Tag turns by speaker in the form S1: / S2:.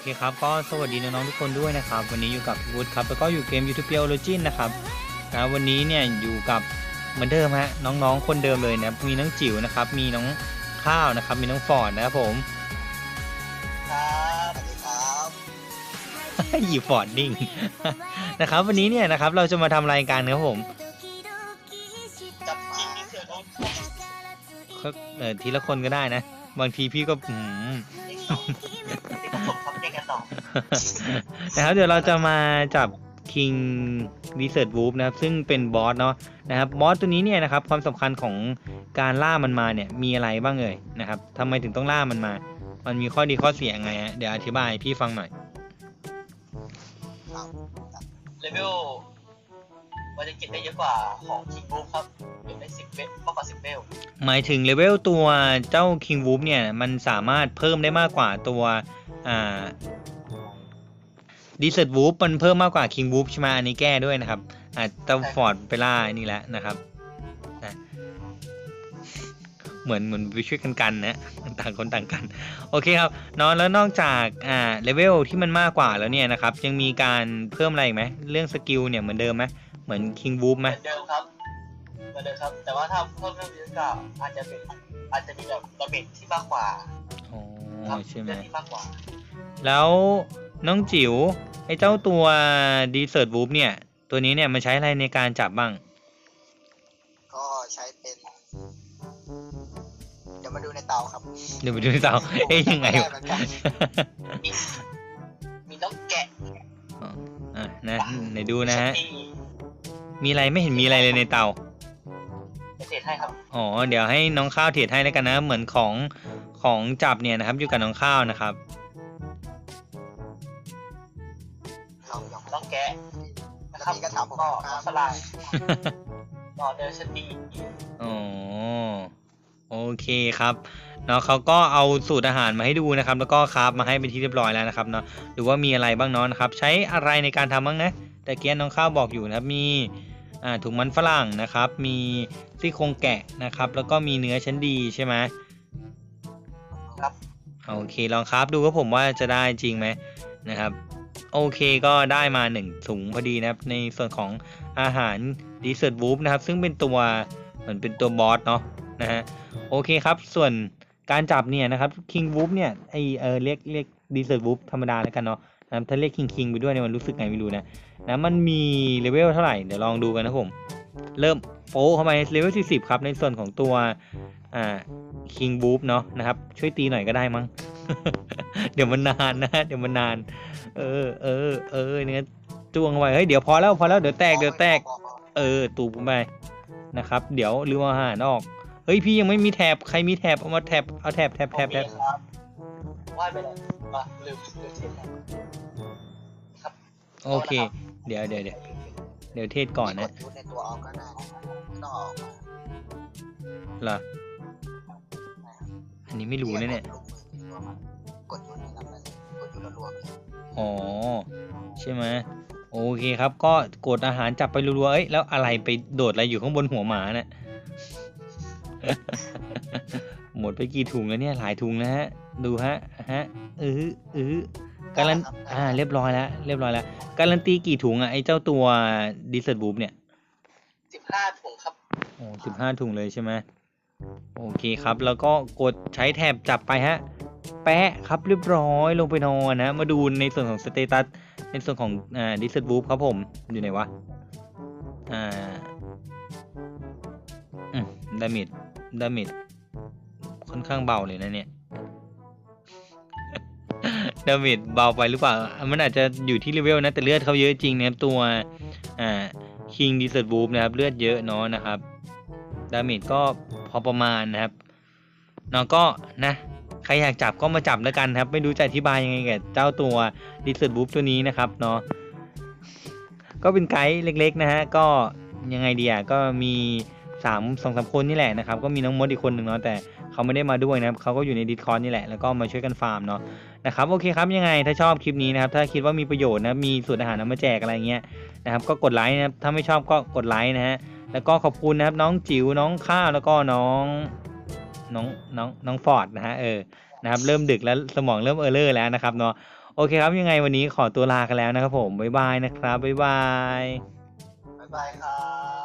S1: เคครับก็สวัสดีน้องๆทุกคนด้วยนะครับ วันนี้อยู่กับพี่วุฒิครับแล้วก็อยู่เกม YouTube o r i g i n นะครับนะวันนี้เนี่ยอยู่กับเหมือนเดิมฮะน้องๆคนเดิมเลยนะครับมีน้องจิ๋วนะครับ มีน้องข้าวนะครับ มีน้องฟอร์ดนะครับผม
S2: ครับสวัสดีครับ
S1: หยิบฟอร์ดดิ้งนะครับ วันนี้เนี่ยนะครับเราจะมาทำรายการครับผม
S2: จับจริงนี่เสือโดนของ
S1: ก็เออทีละคนก็ได้นะ บางทีพี่ก็อืม
S2: นี่สองนี่ผสมครับแยกกันต่อ
S1: นะครับเดี๋ยวเราจะมาจับ King Research Wolf นะครับ ซึ่งเป็นบอสเนาะนะครับบอสตัวนี้เนี่ยนะครับ ความสำคัญของการล่ามันมาเนี่ยมีอะไรบ้างเอ่ยนะครับทำไมถึงต้องล่ามันมา มันมีข้อดีข้อเสียยังไงฮะเดี๋ยวอธิบายให้พี่ฟังหน่อย
S2: เลเวล มันจะเก็บได้เยอะกว่าของคิงบูฟครับเก็บได้สิบเวลมากกว่าสิบเวล
S1: หมายถึงเลเวลตัวเจ้า King Wolf เนี่ยมันสามารถเพิ่มได้มากกว่าตัวอ่า Desert Wolf มันเพิ่มมากกว่า King Wolf ใช่ไหมอันนี้แก้ด้วยนะครับอาจจะฟอร์ดไปล่าไอ้นี่แหละนะครับนะเหมือนเหมือนไปช่วยกันกันนะต่างคนต่างกัน โอเคครับเนอะแล้วนอกจากอ่าเลเวลที่มันมากกว่าแล้วเนี่ยนะครับ ยังมีการเพิ่มอะไรอีกไหมเรื่องสกิลเนี่ยเหมือนเดิมไหม เหมือน King Wolf ไห
S2: เห
S1: ม
S2: มือนเดิมครับเหมือนเดิมครับ แต่ว่าถ้าเพิ่มเรื่องเยอะก็อาจจะเป็นอาจจะมีแบบระเบิดที่มากกว่า
S1: อ๋อ
S2: ครับ
S1: ใช่ไหม
S2: เรื่องที่มากกว่า
S1: แล้วน้องจิ๋วไอ้เจ้าตัว Desert Wolf เนี่ย ตัวนี้เนี่ยมันใช้อะไรในการจับบ้าง
S3: ก็ใช้เป็นเดี๋ยวมาดูในเตาครับ
S1: เดี๋ยวไปดูในเตา เอ๊ยยังไง
S3: ม่ด้
S1: วะ
S3: เหมือนกัน
S2: มีมีน้องแกะ
S1: อะนะไหนดูนะฮะ
S2: ที่
S1: มีอะไรไม่เห็นมีอะไรเลยในเตา
S2: เกษตรให้ครับ
S1: อ๋อ เดี๋ยวให้น้องข้าวเทรดให้แล้วกันนะ เหมือนของของจับเนี่ยนะครับ อยู่กับน้องข้าวนะครับ
S3: ลองลอง
S2: น้องแกะนะครับ
S3: แล้วนี่ก็ทำผม
S2: ก็
S3: ครับ
S2: ฝรั่งก็เดอร์ชดี
S1: อ๋อ โอเคครับเนาะเขาก็เอาสูตรอาหารมาให้ดูนะครับ แล้วก็คราฟมาให้เป็นที่เรียบร้อยแล้วนะครับเนาะหรือว่ามีอะไรบ้างเนาะนะครับ ใช้อะไรในการทำบ้างนะแต่เกียนน้องข้าวบอกอยู่นะครับมีอ่า ถุงมันฝรั่งนะครับ มีซี่โครงแกะนะครับ แล้วก็มีเนื้อชั้นดีใช่ไหม
S2: ครับ
S1: โอเคลองครับดูครับผมว่าจะได้จริงไหมนะครับโอเคก็ได้มาหนึ่งถุงพอดีนะครับ ในส่วนของอาหารดีเซอร์ w วูฟนะครับ ซึ่งเป็นตัวเหมือนเป็นตัวบอสเนาะนะฮะโอเคครับ ส่วนการจับเนี่ยนะครับคิงวูฟเนี่ยไอเออเรียกเรียกดีเซอร์ w วูฟธรรมดาแล้วกันเนาะ นะถ้าเรียกคิงคิงไปด้วยเนี่ยมันรู้สึกไงไม่รู้นะนะมันมีเลเวลเท่าไหร่ เดี๋ยวลองดูกันนะผม เริ่มโป๊เข้าไปเลเวล40 ครับในส่วนของตัวอ่าคิงบูฟเนาะนะครับ ช่วยตีหน่อยก็ได้มั้งเดี๋ยวมันนานนะ เดี๋ยวมันนาน เออเออเออเนี่ยจ้วงเข้าไปเฮ้ยเดี๋ยวพอแล้วพอแล้วเดี๋ยวแตกเดี๋ยวแตก เออ ตูบไปนะครับ เดี๋ยวลืมเอาหารออกเฮ้ยพี่ยังไม่มีแถบใครมีแถบเอามาแถบเอาแถบแถบแถบแถบ
S2: ว่าไปเลย มาลืมลืมเทปครับ
S1: โอเค เดี๋ยวเดี๋ยวเดี๋ยวเดี๋ยวเทศก่อนนะ
S3: กดยูทในตัวออกก็ได้ไม่ต้องเอาออกมา
S1: เหรออันนี้ไม่รู้นะเนี่ย
S3: กดยูทในนั้นเลยกดยูทรัวๆไปเลย
S1: อ๋อใช่ไหมโอเคครับ ก็กดอาหารจับไปรัวๆเอ้ยแล้วอะไรไปโดดอะไรอยู่ข้างบนหัวหมาเนี่ย หมดไปกี่ถุงแล้วเนี่ยหลายถุงแล้วฮะ ดูฮะฮะเออเออการันอ่าเรียบร้อยแล้วเรียบร้อยแล้วการันตีกี่ถุงอะไอ้เจ้าตัวดิสเซอร์บูฟเนี่ย
S2: สิบห้าถุงครับ
S1: โอ้สิบห้าถุงเลยใช่ไหมโอเคครับ แล้วก็กดใช้แถบจับไปฮะ แปะครับเรียบร้อยลงไปนอนนะ มาดูในส่วนของสเตตัสในส่วนของอ่าดิสเซอร์บูฟครับผมอยู่ไหนวะอ่าอืมดามิดดามิด ค่อนข้างเบาเลยนะเนี่ยดามิดเบาไปหรือเปล่า มันอาจจะอยู่ที่เลเวลนะ แต่เลือดเขาเยอะจริงนะครับ ตัวอ่าคิงดีเซอร์บูฟนะครับ เลือดเยอะเนาะนะครับ ดาเมจก็พอประมาณนะครับเนาะก็นะใครอยากจับก็มาจับแล้วกันครับ ไม่รู้จะอธิบายยังไงกับเจ้าตัวดีเซอร์บูฟตัวนี้นะครับเนาะก็เป็นไกด์เล็กๆนะฮะ ก็ยังไงดีอะก็มี สามสองสามคนนี่แหละนะครับก็มีน้องมดอีกคนหนึ่งเนาะแต่เขาไม่ได้มาด้วยนะครับเขาก็อยู่ในดิสคอร์นี่แหละแล้วก็มาช่วยกันฟาร์มเนาะนะครับโอเคครับยังไงถ้าชอบคลิปนี้นะครับถ้าคิดว่ามีประโยชน์นะมีสูตรอาหารนำมาแจกอะไรเงี้ยนะครับก็กดไลค์นะครับถ้าไม่ชอบก็กดไลค์นะฮะแล้วก็ขอบคุณนะครับน้องจิ๋วน้องข้าวแล้วก็น้องน้องน้องน้องฟอร์ดนะฮะเออนะครับเริ่มดึกแล้วสมองเริ่มเออเลอร์แล้วนะครับเนาะโอโอเคครับยังไงวันนี้ขอตัวลากันแล้วนะครับผมบ๊ายบายนะครับบ๊ายบาย
S2: บ๊ายบายครับ